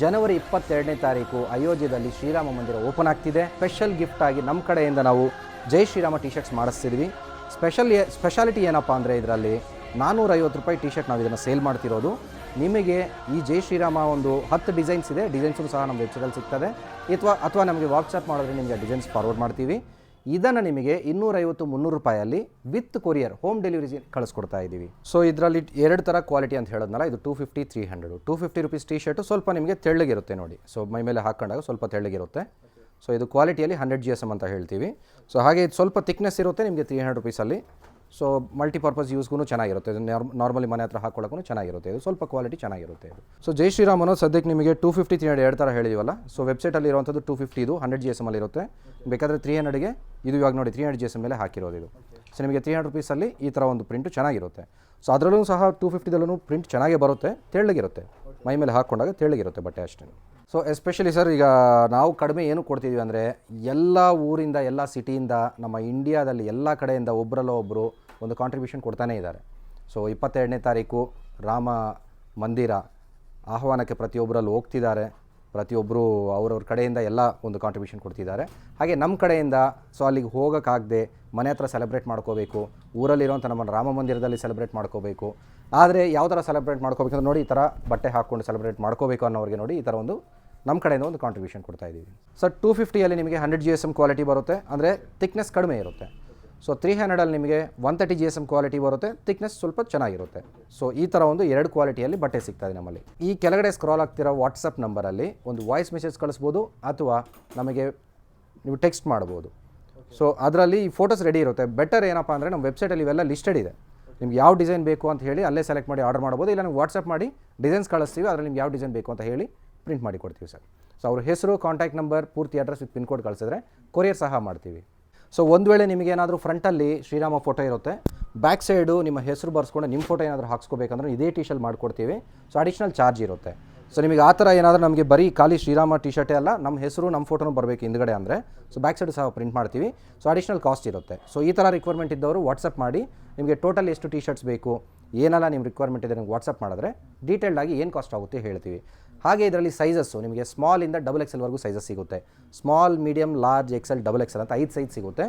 ಜನವರಿ ಇಪ್ಪತ್ತೆರಡನೇ ತಾರೀಕು ಅಯೋಧ್ಯೆಯಲ್ಲಿ ಶ್ರೀರಾಮ ಮಂದಿರ ಓಪನ್ ಆಗ್ತಿದೆ. ಸ್ಪೆಷಲ್ ಗಿಫ್ಟ್ ಆಗಿ ನಮ್ಮ ಕಡೆಯಿಂದ ನಾವು ಜೈ ಶ್ರೀರಾಮ ಟಿ ಶರ್ಟ್ಸ್ ಮಾಡಿಸ್ತಿದ್ವಿ. ಸ್ಪೆಷಲ್ ಸ್ಪೆಷಾಲಿಟಿ ಏನಪ್ಪ ಅಂದರೆ ಇದರಲ್ಲಿ ನಾನ್ನೂರೈವತ್ತು ರೂಪಾಯಿ ಟಿ ಶರ್ಟ್ ನಾವು ಇದನ್ನು ಸೇಲ್ ಮಾಡ್ತಿರೋದು. ನಿಮಗೆ ಈ ಜೈ ಶ್ರೀರಾಮ ಒಂದು ಹತ್ತು ಡಿಸೈನ್ಸ್ ಇದೆ. ಡಿಸೈನ್ಸು ಸಹ ನಮ್ಮ ವೆಬ್ಸೈಟಲ್ಲಿ ಸಿಗ್ತದೆ. ಅಥವಾ ಅಥವಾ ನಮಗೆ ವಾಟ್ಸಪ್ ಮಾಡಿದ್ರೆ ನಿಮಗೆ ಡಿಸೈನ್ಸ್ ಫಾರ್ವರ್ಡ್ ಮಾಡ್ತೀವಿ. ಇದನ್ನು ನಿಮಗೆ ಇನ್ನೂರೈವತ್ತು ಮುನ್ನೂರು ರೂಪಾಯಲ್ಲಿ ವಿತ್ ಕೊರಿಯರ್ ಹೋಮ್ ಡೆಲಿವರಿ ಕಳಿಸ್ಕೊಡ್ತಾ ಇದ್ದೀವಿ. ಸೊ ಇದರಲ್ಲಿ ಎರಡು ಥರ ಕ್ವಾಲಿಟಿ ಅಂತ ಹೇಳೋದ್ನಲ್ಲ, ಇದು two fifty three hundred two fifty rupees T shirt ಸ್ವಲ್ಪ ನಿಮಗೆ ತೆಳ್ಳಗಿರುತ್ತೆ ನೋಡಿ. ಸೊ ಮೈ ಮೇಲೆ ಹಾಕೊಂಡಾಗ ಸ್ವಲ್ಪ ತೆಳ್ಳಗಿರುತ್ತೆ. ಸೊ ಇದು ಕ್ವಾಲಿಟಿಯಲ್ಲಿ ಹಂಡ್ರೆಡ್ ಜಿ ಎಸ್ ಎಂ ಅಂತ ಹೇಳ್ತೀವಿ. ಸೊ ಹಾಗೆ ಇದು ಸ್ವಲ್ಪ ತಿಕ್ನೆಸ್ ಇರುತ್ತೆ, ನಿಮಗೆ ತ್ರೀ ಹಂಡ್ರೆಡ್ ರುಪೀಸಲ್ಲಿ ಸೊ ಮಲ್ಟಿಪರ್ಪಸ್ ಯೂಸ್ಗೂ ಚೆನ್ನಾಗಿರುತ್ತೆ. ಇದು ನಾರ್ಮಲಿ ಮನೆ ಹತ್ರ ಹಾಕೊಳ್ಳೋಕ್ಕೂ ಚೆನ್ನಾಗಿರುತ್ತೆ. ಇದು ಸ್ವಲ್ಪ ಕ್ವಾಲಿಟಿ ಚೆನ್ನಾಗಿರುತ್ತೆ ಇದು. ಸೊ ಜೈ ಶ್ರೀರಾಮ್ ಅನ್ನೋ ಸದ್ಯಕ್ಕೆ ನಿಮಗೆ ಟೂ ಫಿಫ್ಟಿ ತ್ರೀ ಹಂಡ್ರೆಡ್ ಎರಡು ಥರ ಹೇಳಿದೀವಲ್ಲ. ಸೊ ವೆಬ್ಸೈಟಲ್ಲಿ ಇರುವಂಥದ್ದು ಟೂ ಫಿಫ್ಟಿ ಇದು ಹಂಡ್ರೆಡ್ ಜಿ ಎಸ್ ಎಮಲ್ಲಿ ಇರುತ್ತೆ. ಬೇಕಾದರೆ ತ್ರೀ ಹಂಡ್ರೆಡ್ಗೆ ಇದು ಇವಾಗ ನೋಡಿ three hundred G S M ಮೇಲೆ ಹಾಕಿರೋದು ಇದು. ಸೊ ನಿಮಗೆ ತ್ರೀ ಹಂಡ್ರೆಡ್ ರುಪೀಸಲ್ಲಿ ಈ ಥರ ಒಂದು ಪ್ರಿಂಟ್ ಚೆನ್ನಾಗಿರುತ್ತೆ. ಸೊ ಅದರಲ್ಲೂ ಸಹ ಟೂ ಫಿಫ್ಟಿದಲ್ಲೂ ಪ್ರಿಂಟ್ ಚೆನ್ನಾಗೇ ಬರುತ್ತೆ, ತೆಳ್ಳಗಿರುತ್ತೆ. ಮೈ ಮೇಲೆ ಹಾಕ್ಕೊಂಡಾಗ ತೆಳ್ಳಗಿರುತ್ತೆ ಬಟ್ಟೆ ಅಷ್ಟೇ. ಸೊ ಎಸ್ಪೆಷಲಿ ಸರ್ ಈಗ ನಾವು ಕಡಿಮೆ ಏನು ಕೊಡ್ತಿದ್ವಿ ಅಂದರೆ ಎಲ್ಲ ಊರಿಂದ, ಎಲ್ಲ ಸಿಟಿಯಿಂದ ನಮ್ಮ ಇಂಡಿಯಾದಲ್ಲಿ ಎಲ್ಲ ಕಡೆಯಿಂದ ಒಬ್ಬರಲ್ಲ ಒಬ್ಬರು ಒಂದು ಕಾಂಟ್ರಿಬ್ಯೂಷನ್ ಕೊಡ್ತಾನೇ ಇದ್ದಾರೆ. ಸೊ ಇಪ್ಪತ್ತೆರಡನೇ ತಾರೀಕು ರಾಮ ಮಂದಿರ ಆಹ್ವಾನಕ್ಕೆ ಪ್ರತಿಯೊಬ್ಬರಲ್ಲಿ ಹೋಗ್ತಿದ್ದಾರೆ. ಪ್ರತಿಯೊಬ್ಬರು ಅವರವ್ರ ಕಡೆಯಿಂದ ಎಲ್ಲ ಒಂದು ಕಾಂಟ್ರಿಬ್ಯೂಷನ್ ಕೊಡ್ತಿದ್ದಾರೆ. ಹಾಗೆ ನಮ್ಮ ಕಡೆಯಿಂದ ಸೊ ಅಲ್ಲಿಗೆ ಹೋಗೋಕ್ಕಾಗದೆ ಮನೆ ಹತ್ರ ಸೆಲೆಬ್ರೇಟ್ ಮಾಡ್ಕೋಬೇಕು. ಊರಲ್ಲಿರುವಂಥ ನಮ್ಮ ರಾಮ ಮಂದಿರದಲ್ಲಿ ಸೆಲೆಬ್ರೇಟ್ ಮಾಡ್ಕೋಬೇಕು. ಆದರೆ ಯಾವ ಥರ ಸೆಲೆಬ್ರೇಟ್ ಮಾಡ್ಕೋಬೇಕಂದ್ರೆ ನೋಡಿ, ಈ ಥರ ಬಟ್ಟೆ ಹಾಕ್ಕೊಂಡು ಸೆಲೆಬ್ರೇಟ್ ಮಾಡ್ಕೋಬೇಕು ಅನ್ನೋರಿಗೆ ನೋಡಿ ಈ ಥರ ಒಂದು ನಮ್ಮ ಕಡೆಯಿಂದ ಒಂದು ಕಾಂಟ್ರಿಬ್ಯೂಷನ್ ಕೊಡ್ತಾ ಇದ್ದೀವಿ ಸರ್ ಟೂ ಫಿಫ್ಟಿಯಲ್ಲಿ ನಿಮಗೆ hundred G S M quality ಬರುತ್ತೆ. ಅಂದರೆ ಥಿಕ್ನೆಸ್ ಕಡಿಮೆ ಇರುತ್ತೆ. ಸೊ ತ್ರೀ ಹಂಡ್ರೆಡಲ್ಲಿ ನಿಮಗೆ one thirty G S M quality ಬರುತ್ತೆ. ಥಿಕ್ನೆಸ್ ಸ್ವಲ್ಪ ಚೆನ್ನಾಗಿರುತ್ತೆ. ಸೊ ಈ ಥರ ಒಂದು ಎರಡು ಕ್ವಾಲಿಟಿಯಲ್ಲಿ ಬಟ್ಟೆ ಸಿಗ್ತದೆ ನಮ್ಮಲ್ಲಿ. ಈ ಕೆಳಗಡೆ ಸ್ಕ್ರಾಲ್ ಆಗ್ತಿರೋ ವಾಟ್ಸಪ್ ನಂಬರಲ್ಲಿ ಒಂದು ವಾಯ್ಸ್ ಮೆಸೇಜ್ ಕಳಿಸ್ಬೋದು, ಅಥವಾ ನಮಗೆ ನೀವು ಟೆಕ್ಸ್ಟ್ ಮಾಡ್ಬೋದು. ಸೊ ಅದರಲ್ಲಿ ಈ ಫೋಟೋಸ್ ರೆಡಿ ಇರುತ್ತೆ. ಬೆಟರ್ ಏನಪ್ಪ ಅಂದರೆ ನಮ್ಮ ವೆಬ್ಸೈಟಲ್ಲಿ ಇವೆಲ್ಲ ಲಿಸ್ಟೆಡ್ ಇದೆ. ನಿಮ್ಗೆ ಯಾವ ಡಿಸೈನ್ ಬೇಕು ಅಂತ ಹೇಳಿ ಅಲ್ಲೇ ಸೆಲೆಕ್ಟ್ ಮಾಡಿ ಆರ್ಡರ್ ಮಾಡ್ಬೋದು. ಇಲ್ಲ ನಮ್ಗೆ ವಾಟ್ಸಪ್ ಮಾಡಿ ಡಿಸೈನ್ಸ್ ಕಳಿಸ್ತೀವಿ, ಅದರಲ್ಲಿ ನಿಮ್ಗೆ ಯಾವ ಡಿಸೈನ್ ಬೇಕು ಅಂತ ಹೇಳಿ ಪ್ರಿಂಟ್ ಮಾಡಿ ಕೊಡ್ತೀವಿ ಸರ್. ಸೊ ಅವ್ರ ಹೆಸರು ಕಾಂಟ್ಯಾಕ್ಟ್ ನಂಬರ್ ಪೂರ್ತಿ ಅಡ್ರೆಸ್ ವಿತ್ ಪಿನ್ ಕೋಡ್ ಕಳಿಸಿದ್ರೆ ಕೊರಿಯರ್ ಸಹ ಮಾಡ್ತೀವಿ. ಸೊ ಒಂದು ವೇಳೆ ನಿಮಗೆ ಏನಾದರೂ ಫ್ರಂಟಲ್ಲಿ ಶ್ರೀರಾಮ ಫೋಟೋ ಇರುತ್ತೆ ಬ್ಯಾಕ್ ಸೈಡು ನಿಮ್ಮ ಹೆಸರು ಬರ್ಸ್ಕೊಂಡು ನಿಮ್ಮ ಫೋಟೋ ಏನಾದರೂ ಹಾಕ್ಸ್ಕೋಬೇಕಂದ್ರೆ ಇದೇ ಟಿ ಶರ್ಟ್ ಮಾಡಿಕೊಡ್ತೀವಿ. ಸೊ ಅಡಿಷ್ನಲ್ ಚಾರ್ಜ್ ಇರುತ್ತೆ. ಸೊ ನಿಮಗೆ ಆ ಥರ ಏನಾದರೂ ನಮಗೆ ಬರೀ ಖಾಲಿ ಶ್ರೀರಾಮ ಟಿ ಶರ್ಟೇ ಅಲ್ಲ ನಮ್ಮ ಹೆಸರು ನಮ್ಮ ಫೋಟೋನು ಬರಬೇಕು ಹಿಂದ್ಗಡೆ ಅಂದರೆ. ಸೊ ಬ್ಯಾಕ್ ಸೈಡ್ ಸಹ ಪ್ರಿಂಟ್ ಮಾಡ್ತೀವಿ. ಸೊ ಅಡಿಷ್ನಲ್ ಕಾಸ್ಟ್ ಇರುತ್ತೆ. ಸೊ ಈ ಥರ ರಿಕ್ವೈರ್ಮೆಂಟ್ ಇದ್ದವರು ವಾಟ್ಸಪ್ ಮಾಡಿ, ನಿಮಗೆ ಟೋಟಲ್ ಎಷ್ಟು ಟಿ ಶರ್ಟ್ಸ್ ಬೇಕು, ಏನೆಲ್ಲ ನಿಮ್ಮ ರಿಕ್ವೈರ್ಮೆಂಟ್ ಇದೆ ನಿಮ್ಗೆ ವಾಟ್ಸಪ್ ಮಾಡಿದ್ರೆ ಡೀಟೇಲ್ಡ್ ಆಗಿ ಏನು ಕಾಸ್ಟ್ ಆಗುತ್ತೆ ಹೇಳ್ತೀವಿ. ಹಾಗೆ ಇದರಲ್ಲಿ ಸೈಜಸ್ಸು ನಿಮಗೆ ಸ್ಮಾಲಿಂದ ಡಬಲ್ ಎಕ್ಸ್ ಎಲ್ವರೆಗೂ ಸೈಜಸ್ ಸಿಗುತ್ತೆ. Small medium large X L double X L ಅಂತ ಐದು ಸೈಜ್ ಸಿಗುತ್ತೆ.